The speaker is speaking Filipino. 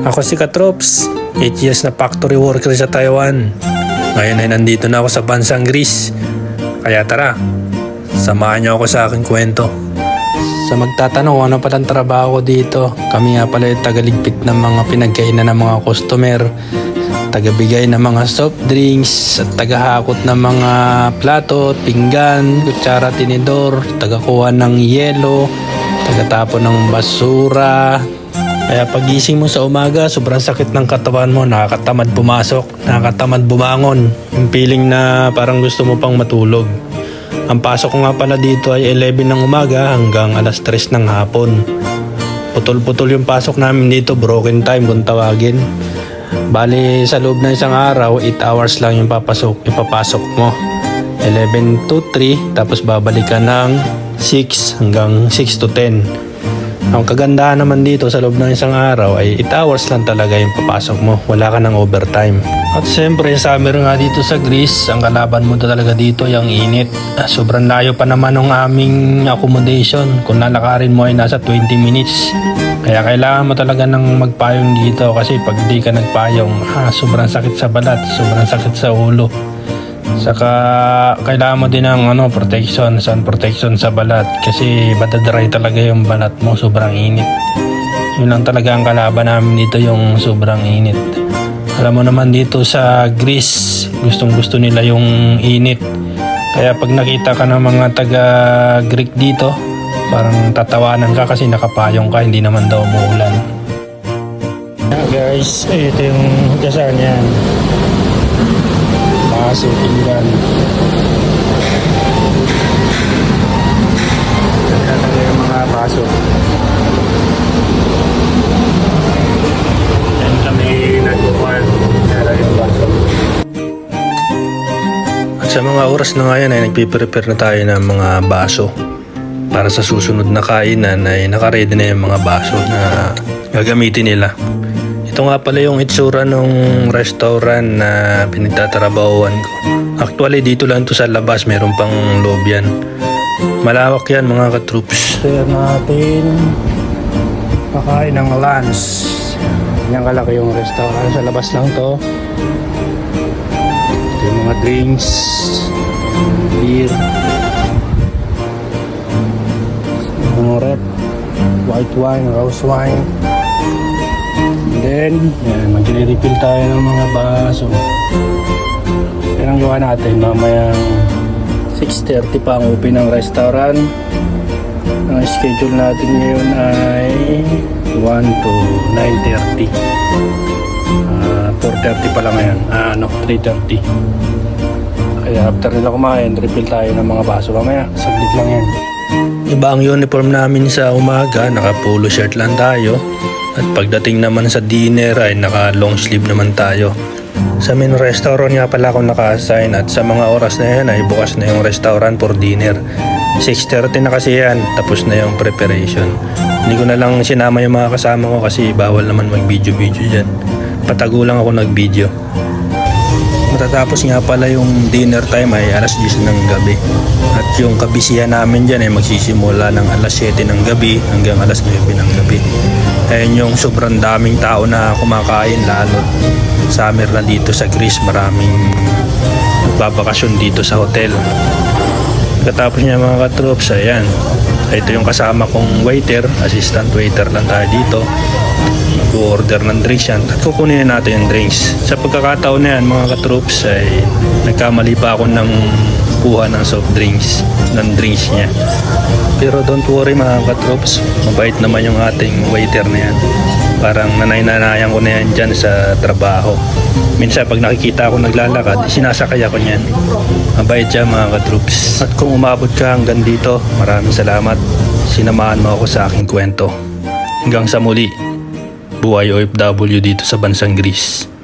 Ako si Katrops, 8 years na factory worker sa Taiwan. Ngayon ay nandito na ako sa bansang Greece. Kaya tara, samahan niyo ako sa aking kwento. Sa magtatanong ano palang trabaho ko dito, kami nga pala yung tagaligpit ng mga pinagkainan ng mga customer, tagabigay ng mga soft drinks, at tagahakot ng mga plato, pinggan, kutsara, tinidor, tagakuha ng yelo, tagatapon ng basura. Kaya pagising mo sa umaga, sobrang sakit ng katawan mo, nakakatamad pumasok, nakakatamad bumangon. Yung feeling na parang gusto mo pang matulog. Ang pasok ko nga pala dito ay 11 ng umaga hanggang alas 3 ng hapon. Putol-putol yung pasok namin dito, broken time kung tawagin. Bali, sa loob ng isang araw, 8 hours lang yung papasok, ipapasok mo. 11 to 3, tapos babalik ka ng 6 hanggang 6 to 10. Ang kagandahan naman dito sa loob ng isang araw ay 8 hours lang talaga yung papasok mo. Wala ka ng overtime. At siyempre, summer nga dito sa Greece, ang kalaban mo talaga dito yung init. Ah, Sobrang layo pa naman ng aming accommodation. Kung lalakarin mo ay nasa 20 minutes. Kaya kailangan mo talaga ng magpayong dito kasi pag di ka nagpayong, ah, sobrang sakit sa balat, sobrang sakit sa ulo. Saka kailangan mo din ng ano, protection, sun protection sa balat kasi matadry talaga yung balat mo, sobrang init. Yun lang talaga ang kalaban namin dito yung sobrang init. Alam mo naman dito sa Greece, gustong gusto nila yung init. Kaya pag nakita ka ng mga taga Greek dito, parang tatawanan ka kasi nakapayong ka, hindi naman daw umuulan. guys, ito yung hugasan yan baso, pinggan. Yung mga baso. Yan kami nagkukuhan. Yan yung baso. At sa mga oras na ngayon ay nagpiprepare na tayo ng mga baso. Para sa susunod na kainan ay nakaredy na yung mga baso na gagamitin nila. Ito nga pala yung itsura ng restaurant na pinagtatrabahuan ko. Actually, dito lang to sa labas. Meron pang loob yan. Malawak yan mga katroops. Kaya natin pakain ng lunch. Yan kalaki yung restaurant. Sa labas lang to. Ito yung mga drinks. Beer. Mga red. White wine, rose wine. Then, yan, mag-refill tayo ng mga baso. Yan ang gawa natin. Mamayang 6.30 pa ang open ng restaurant. Ang schedule natin ngayon ay 1 to 9.30. Ah, 4.30 pa lang ngayon. Ah, ano, 3.30. Kaya after nila kumain, refill tayo ng mga baso. Mamaya, saglit lang yan. Iba ang uniform namin sa umaga, naka polo shirt lang tayo. At pagdating naman sa dinner ay naka long sleeve naman tayo. Sa main restaurant nga pala ako naka-assign at sa mga oras na yan ay bukas na yung restaurant for dinner. 6.30 na kasi yan, tapos na yung preparation. Hindi ko na lang sinama yung mga kasama ko kasi bawal naman mag-video-video dyan. Patago lang ako nag-video. Matatapos nga pala yung dinner time ay alas 10 ng gabi. At yung kabisihan namin dyan ay magsisimula ng alas 7 ng gabi hanggang alas 9 ng gabi. Ayun yung sobrang daming tao na kumakain lalo summer na dito sa Greece maraming nagbabakasyon dito sa hotel. Katapos niya mga katroops, ayan. Ito yung kasama kong waiter, assistant waiter lang tayo dito. Mag-order ng drinks yan. At kukunin na natin yung drinks. Sa pagkakataon na yan mga katroops ay nagkamali pa ako ng kuha ng soft drinks, ng drinks niya. Pero don't worry mga katroops, mabait naman yung ating waiter na yan. Parang nanay-nanayan ko na yan dyan sa trabaho. Minsan pag nakikita ako naglalakad, sinasakay ako niyan. Mabait siya mga katroops. At kung umabot ka hanggang dito, maraming salamat. Sinamahan mo ako sa aking kwento. Hanggang sa muli, buhay OFW dito sa bansang Greece.